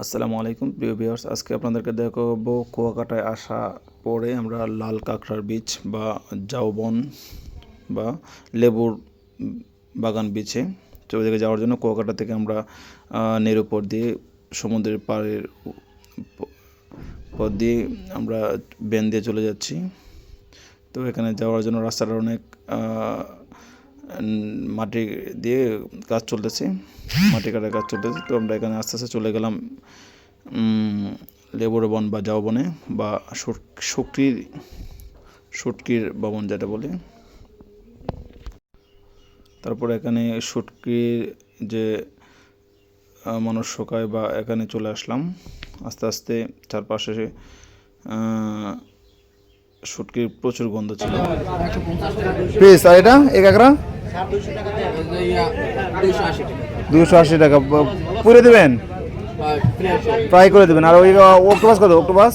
আসসালামু আলাইকুম, প্রিয় ভিউয়ার্স। আজকে আপনাদেরকে দেখাবো কুয়াকাটায় আসা পরে আমরা লাল কাঁকড়ার বীজ বা জাউবন বা লেবুর বাগান বিছে তো ওদিকে যাওয়ার জন্য কুয়াকাটা থেকে আমরা নের উপর দিয়ে, সমুদ্রের পাড়ের উ- প- পথ দিয়ে আমরা বেন দিয়ে চলে যাচ্ছি। তো এখানে যাওয়ার জন্য রাস্তাটা অনেক মাটি দিয়ে কাজ চলতেছে, মাটি কাটার কাজ চলতেছে। তো আমরা এখানে আস্তে আস্তে চলে গেলাম লেবুর বন বা জাও বনে বা শুট- শুটকির ভবন যেটা বলে। তারপরে এখানে শুটকির যে মানুষ শোকায় বা এখানে চলে আসলাম। আস্তে আস্তে চারপাশে শুটকির প্রচুর গন্ধ ছিল। পিস আর এটা, এক একরা? দুশো আশি টাকা। পুরে দেবেন? ফ্রাই করে দেবেন। আর ওই অক্টোপাস কত? অক্টোপাস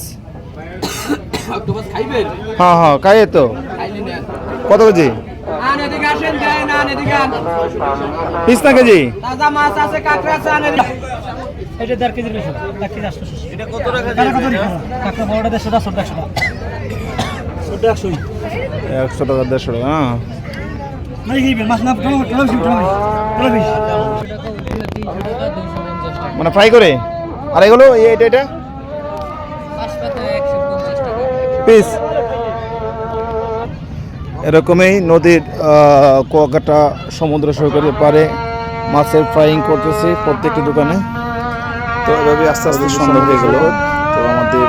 হ্যাঁ হ্যাঁ খাই তো। কত কেজি? পিস না কেজি? এটা দেড় এটা কত টাকা কাঁকড়া বড়টা দেড়শো টাকা। একশো টাকা দেড়শো টাকা হ্যাঁ। মানে মানে ফ্রাই করে? আর এগুলো এই- এটা এটা? পিস এরকমই নদীর কুয়াকাটা সমুদ্র সৈকতের পারে মাছের ফ্রাইং করতেছে প্রত্যেকটি দোকানে। তো এভাবে আস্তে আস্তে সন্ধ্যা হয়ে গেল। তো আমাদের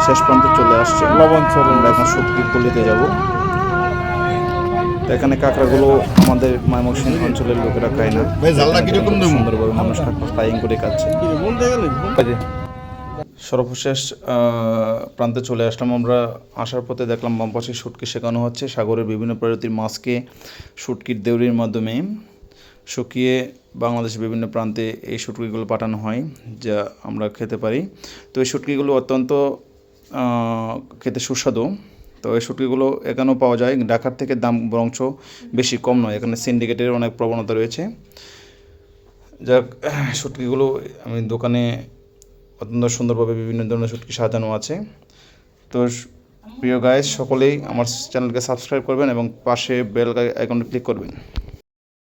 শেষ প্রান্তে চলে আসছে। লবণ চলে আমরা এখন সত্যি পল্লিতে যাব। তো এখানে কাঁকড়াগুলো আমাদের ময়মনসিংহ অঞ্চলের লোকেরা খায় না। সুন্দরভাবে মানুষ কাঁকড়া ফ্রাইং করে খাচ্ছে। সর্বশেষ প্রান্তে চলে আসলাম আমরা। আসার পথে দেখলাম বামপাশে শুটকি শেখানো হচ্ছে। সাগরের বিভিন্ন প্রজাতির মাছকে শুটকির দেউরির মাধ্যমে শুকিয়ে বাংলাদেশের বিভিন্ন প্রান্তে এই শুটকিগুলো পাঠানো হয় যা আমরা খেতে পারি। তো এই শুটকিগুলো অত্যন্ত খেতে সুস্বাদু। তো এই শুটকিগুলো এখানেও পাওয়া যায়। ঢাকার থেকে দাম বরঞ্চ বেশি কম নয়। এখানে সিন্ডিকেটের অনেক প্রবণতা রয়েছে। যাক শুটকিগুলো আমি দোকানে অত্যন্ত সুন্দরভাবে বিভিন্ন ধরনের শুটকি সাজানো আছে। তো প্রিয় গায়ে সকলেই আমার চ্যানেলকে সাবস্ক্রাইব করবেন এবং পাশে বেল আইকনে ক্লিক করবেন।